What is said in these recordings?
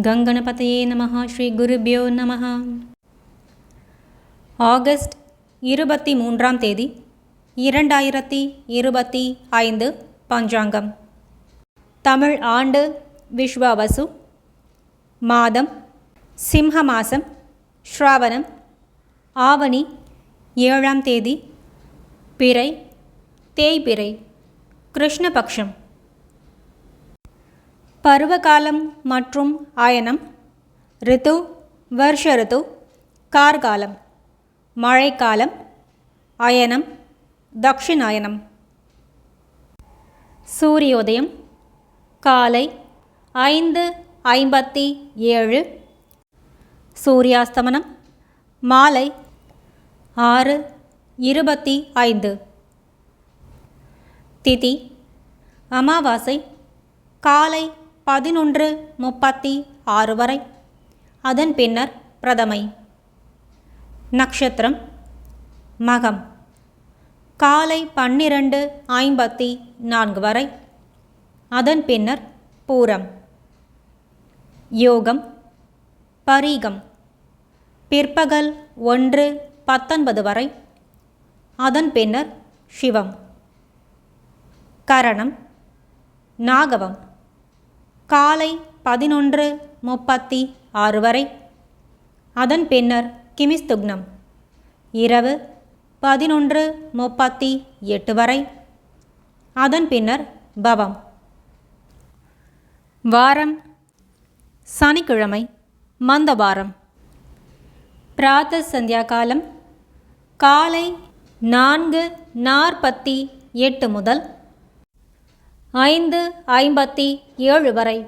கங்கணபதையே நமஹா ஸ்ரீ குருபியோ நமஹா. ஆகஸ்ட் இருபத்தி மூன்றாம் தேதி இரண்டாயிரத்தி இருபத்தி ஐந்து பஞ்சாங்கம். தமிழ் ஆண்டு விஸ்வாவசு மாதம் சிம்ஹ மாசம் ஸ்ராவணம் ஆவணி ஏழாம் தேதி பிறை தேய்பிறை கிருஷ்ணபக்ஷம். பருவகாலம் மற்றும் அயனம் ரித்து வருஷ ரித்து கார்காலம் மழைக்காலம் அயனம் தக்ஷிணாயனம். சூரியோதயம் காலை ஐந்து ஐம்பத்தி ஏழு. சூரியாஸ்தமனம் மாலை ஆறு இருபத்தி ஐந்து. திதி அமாவாசை காலை பதினொன்று முப்பத்தி ஆறு வரை. அதன் பின்னர் பிரதமை. நட்சத்திரம் மகம். காலை பன்னிரண்டு ஐம்பத்தி நான்கு வரை. அதன் பின்னர் பூரம். யோகம். பரீகம். பிற்பகல் ஒன்று பத்தொன்பது வரை. அதன் பின்னர் சிவம். கரணம். நாகவம். காலை பதினொன்று முப்பத்தி ஆறு வரை. அதன் பின்னர் கிமிஸ்துக்னம். இரவு பதினொன்று முப்பத்தி எட்டு வரை. அதன் பின்னர் பவம். வாரம் சனிக்கிழமை மந்தவாரம். பிராத்த சந்தியா காலம் காலை நான்கு நாற்பத்தி எட்டு முதல் ஐந்து ஐம்பத்தி ஏழு வரை.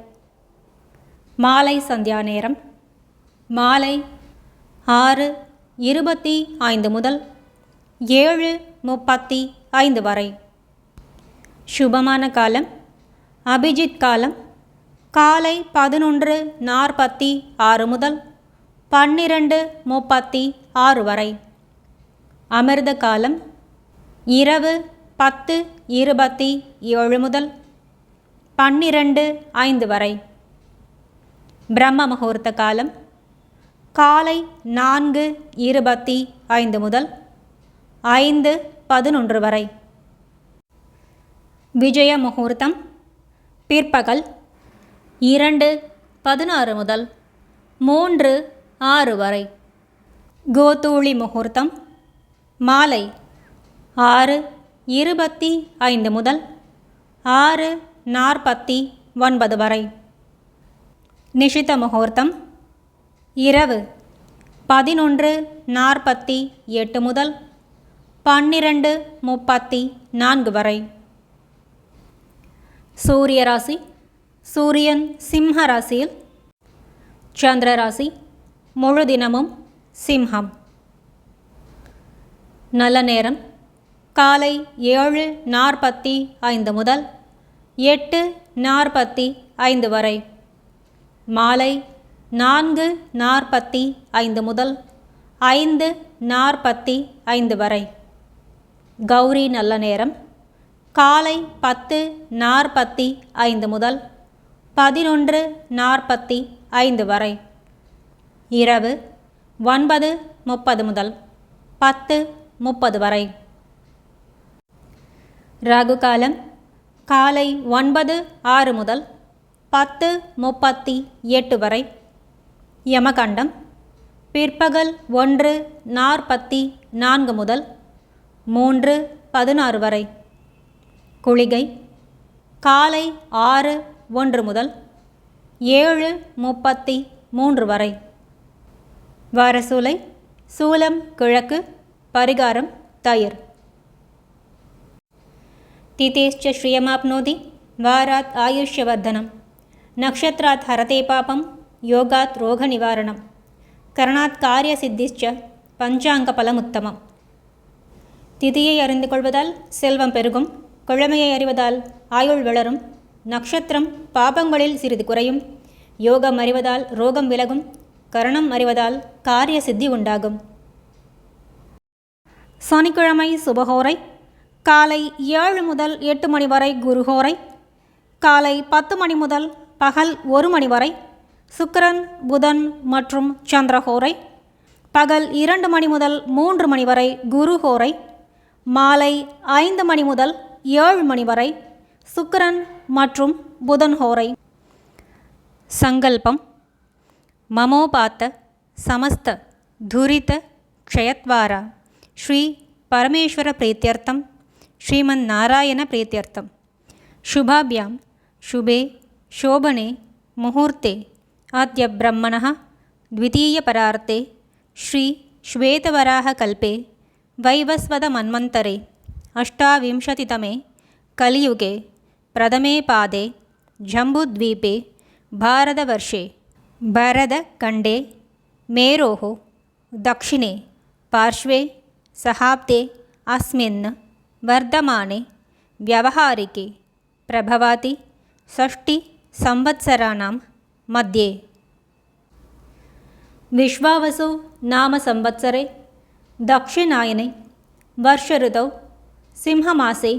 மாலை சந்தியா நேரம். மாலை ஆறு இருபத்தி ஐந்து முதல் ஏழு முப்பத்தி ஐந்து வரை. சுபமான காலம். அபிஜித் காலம். காலை பதினொன்று நாற்பத்தி ஆறு முதல் பன்னிரண்டு முப்பத்தி ஆறு வரை. அமிர்த காலம். இரவு பத்து இருபத்தி ஏழு முதல் பன்னிரண்டு ஐந்து வரை. பிரம்ம முகூர்த்த காலம் காலை நான்கு இருபத்தி ஐந்து முதல் ஐந்து பதினொன்று வரை. விஜய முகூர்த்தம் பிற்பகல் இரண்டு பதினாறு முதல் மூன்று ஆறு வரை. கோதூளி முகூர்த்தம் மாலை ஆறு இருபத்தி ஐந்து முதல் ஆறு நாற்பத்தி ஒன்பது வரை. நிஷித முகூர்த்தம் இரவு பதினொன்று நாற்பத்தி எட்டு முதல் பன்னிரண்டு முப்பத்தி நான்கு வரை. சூரிய ராசி சூரியன் சிம்ம ராசியில் சந்திர ராசி முழு தினமும் சிம்ஹம். நல்ல நேரம் காலை ஏழு நாற்பத்தி ஐந்து முதல் எட்டு நாற்பத்தி ஐந்து வரை. மாலை நான்கு நாற்பத்தி ஐந்து முதல் ஐந்து நாற்பத்தி ஐந்து வரை. கௌரி நல்ல நேரம். காலை பத்து நாற்பத்தி ஐந்து முதல் பதினொன்று நாற்பத்தி ஐந்து வரை. இரவு ஒன்பது முப்பது முதல் பத்து முப்பது வரை. ராகு காலம் காலை ஒன்பது ஆறு முதல் பத்து முப்பத்தி எட்டு வரை. யமகண்டம் பிற்பகல் ஒன்று நாற்பத்தி நான்கு முதல் மூன்று பதினாறு வரை. குளிகை காலை ஆறு ஒன்று முதல் ஏழு முப்பத்தி மூன்று வரை. வாரசூலை சூலம் கிழக்கு பரிகாரம் தயிர். तिथेश्च श्रियमाप्नोति वारात् आयुष्यवर्धनं नक्षत्रात् हरते पापं योगात् रोगनिवारणं கரணாத் காரிய சித்திஷ்ச பஞ்சாங்க பலமுத்தமம் திதியை அறிந்து கொள்வதால் செல்வம் பெருகும் கிழமையை அறிவதால் ஆயுள் வளரும் நட்சத்திரம் பாபங்களில் சிறிது குறையும் யோகம் அறிவதால் ரோகம் விலகும் கரணம் அறிவதால் காரிய சித்தி உண்டாகும் சனிக்கிழமை சுபகோரை காலை ஏழு முதல் எட்டு மணி வரை குருஹோரை காலை பத்து மணி முதல் பகல் ஒரு மணி வரை சுக்கிரன் புதன் மற்றும் சந்திரஹோரை பகல் இரண்டு மணி முதல் மூன்று மணி வரை குருஹோரை மாலை ஐந்து மணி முதல் ஏழு மணி வரை சுக்கிரன் மற்றும் புதன் ஹோரை சங்கல்பம் மமோபாத்த ಸಮಸ್ತ ಧುರಿತ ಕ್ಷಯತ್ವಾರ ಶ್ರೀ ಪರಮೇಶ್ವರ ಪ್ರೀತ್ಯರ್ಥಂ श्रीमन्नारायणप्रीत्यर्थं शुभाभ्यां। शुभे, शोभने, मुहूर्ते। आद्य ब्रह्मणः, द्वितीयपरार्ते। श्री श्वेतवराहकल्पे वैवस्वतमन्वन्तरे अष्टाविंशतितमे। कलियुगे। प्रथमे पादे। जम्बुद्वीपे भारतवर्षे। भरदखण्डे मेरोः। दक्षिणे। पार्श्वे। सहाब्दे। अस्मिन्। वर्धमाने व्यावहारिके प्रभवति षष्टिसंवत्सराणां मध्ये विश्वावसु नाम संवत्सरे दक्षिणायने वर्षऋतौ सिंहमासे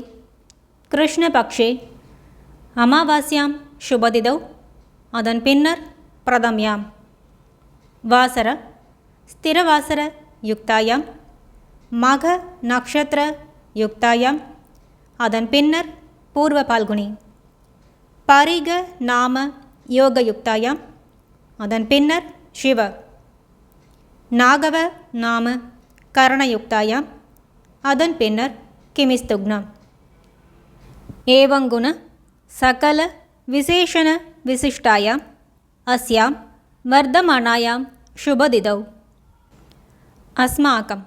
कृष्णपक्षे அமாவாஸ்யாம் சுபதிதௌ அதன் பின்னர் பிரதம்யாம் வாசர ஸ்திரவாசர யுக்தாயாம் மக நக்ஷத்திர யுக்தாயாம் அதன் பின்னர் பூர்வ பால்குனி பரிக நாம யோகயுக்தாயாம் அதன் பின்னர் சிவ நாகவ நாம கரணயுக்தாயாம் அதன் பின்னர் கிமிஸ்துக்னம் एवङ्गुण सकलविशेषणविशिष्टायाम् अस्यां वर्धमानायां शुभदिदौ अस्माकं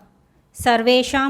सर्वेषां